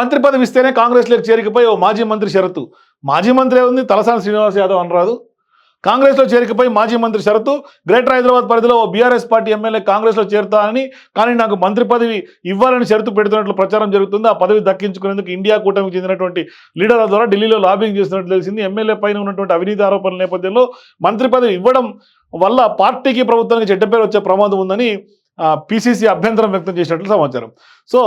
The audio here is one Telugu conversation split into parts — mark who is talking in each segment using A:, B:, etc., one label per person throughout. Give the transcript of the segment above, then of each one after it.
A: మంత్రి పదవి ఇస్తేనే కాంగ్రెస్లోకి చేరికపై ఓ మాజీ మంత్రి షరతు. మాజీ మంత్రి ఉంది తలసాని శ్రీనివాస్ యాదవ్ అనరాదు. కాంగ్రెస్లో చేరికపై మాజీ మంత్రి షరతు. గ్రేటర్ హైదరాబాద్ పరిధిలో ఓ బీఆర్ఎస్ పార్టీ ఎమ్మెల్యే కాంగ్రెస్లో చేరుతానని కానీ నాకు మంత్రి పదవి ఇవ్వాలని షరతు పెడుతున్నట్లు ప్రచారం జరుగుతుంది. ఆ పదవి దక్కించుకునేందుకు ఇండియా కూటమికి చెందినటువంటి లీడర్ల ద్వారా ఢిల్లీలో లాబింగ్ చేస్తున్నట్లు తెలిసింది. ఎమ్మెల్యే పైన ఉన్నటువంటి అవినీతి ఆరోపణల నేపథ్యంలో మంత్రి పదవి ఇవ్వడం వల్ల పార్టీకి ప్రభుత్వానికి చెడ్డ పేరు వచ్చే ప్రమాదం ఉందని పిసిసి అభ్యంతరం వ్యక్తం చేసినట్లు సమాచారం. సో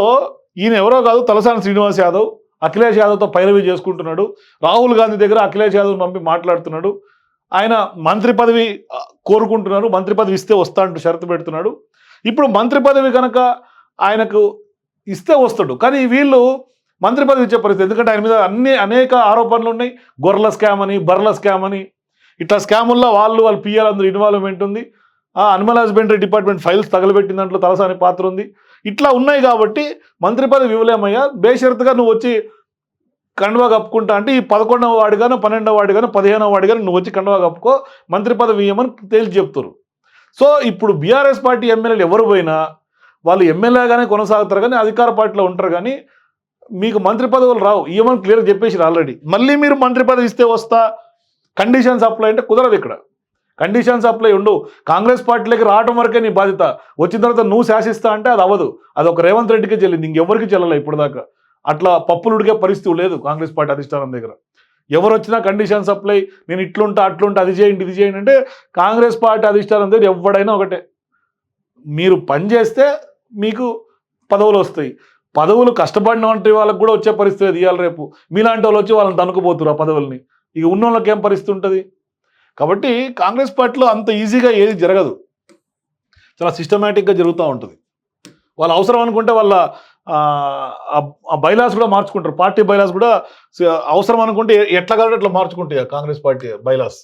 A: ఈయన ఎవరో కాదు తలసాని శ్రీనివాస్ యాదవ్. అఖిలేష్ యాదవ్తో పైరవి చేసుకుంటున్నాడు. రాహుల్ గాంధీ దగ్గర అఖిలేష్ యాదవ్ పంపి మాట్లాడుతున్నాడు. ఆయన మంత్రి పదవి కోరుకుంటున్నారు. మంత్రి పదవి ఇస్తే వస్తా అంటూ షరతు పెడుతున్నాడు. ఇప్పుడు మంత్రి పదవి కనుక ఆయనకు ఇస్తే వస్తాడు. కానీ వీళ్ళు మంత్రి పదవి ఇచ్చే పరిస్థితి ఎందుకంటే ఆయన మీద అన్ని అనేక ఆరోపణలు ఉన్నాయి. గొర్రెల స్కామ్ అని బర్రెల స్కామ్ అని. ఇట్లా స్కాముల్లో వాళ్ళు వాళ్ళ పిఎల్ అందరూ ఇన్వాల్వ్మెంట్ ఉంది. అనిమల్ హస్బెండరీ డిపార్ట్మెంట్ ఫైల్స్ తగలబెట్టిన దాంట్లో తలసాని పాత్ర ఉంది. ఇట్లా ఉన్నాయి కాబట్టి మంత్రి పదవి ఇవ్వలేమయ్యా. బేషరతుగా నువ్వు వచ్చి కండువా కప్పుకుంటా అంటే ఈ పదకొండవ వాడిగాను పన్నెండవ వాడిగాను పదిహేనవ వాడిగాను నువ్వు వచ్చి కండువా కప్పుకో మంత్రి పదవి ఇవ్వమని తేల్చి చెప్తారు సో ఇప్పుడు బీఆర్ఎస్ పార్టీ ఎమ్మెల్యేలు ఎవరు పోయినా వాళ్ళు ఎమ్మెల్యేగానే కొనసాగుతారు కానీ అధికార పార్టీలో ఉంటారు కానీ మీకు మంత్రి పదవులు రావు. ఇవ్వమని క్లియర్ చెప్పేసి ఆల్రెడీ. మళ్ళీ మీరు మంత్రి పదవి ఇస్తే వస్తా. కండిషన్స్ అప్లై అంటే కుదరదు ఇక్కడ. కండిషన్స్ అప్లై ఉండు. కాంగ్రెస్ పార్టీలోకి రావడం వరకే నీ బాధ్యత. వచ్చిన తర్వాత నువ్వు శాసిస్తా అంటే అది అవ్వదు. అది ఒక రేవంత్ రెడ్డికే చెల్లింది. ఇంకెవరికి చెల్లలే ఇప్పుడు దాకా అట్లా పప్పులు ఉడికే పరిస్థితి లేదు కాంగ్రెస్ పార్టీ అధిష్టానం దగ్గర. ఎవరు వచ్చినా కండిషన్స్ అప్లై నేను ఇట్లుంటా అట్లుంటా అది చేయండి ఇది చేయండి అంటే కాంగ్రెస్ పార్టీ అధిష్టానం దగ్గర ఎవడైనా ఒకటే. మీరు పని చేస్తే మీకు పదవులు వస్తాయి. పదవులు కష్టపడిన వంటి వాళ్ళకి కూడా వచ్చే పరిస్థితి ఇవాళ రేపు. మీలాంటి వాళ్ళు వచ్చి వాళ్ళని తనుకుపోతున్నారు ఆ పదవుల్ని. ఇక ఉన్న వాళ్ళకి ఏం పరిస్థితి ఉంటుంది? కాబట్టి కాంగ్రెస్ పార్టీలో అంత ఈజీగా ఏది జరగదు. చాలా సిస్టమేటిక్గా జరుగుతూ ఉంటుంది. వాళ్ళ అవసరం అనుకుంటే వాళ్ళ ఆ, బైలాస్ కూడా మార్చుకుంటారు. పార్టీ బైలాస్ కూడా అవసరం అనుకుంటే ఎట్లా కాబట్టి అట్లా మార్చుకుంటాయి కాంగ్రెస్ పార్టీ బైలాస్.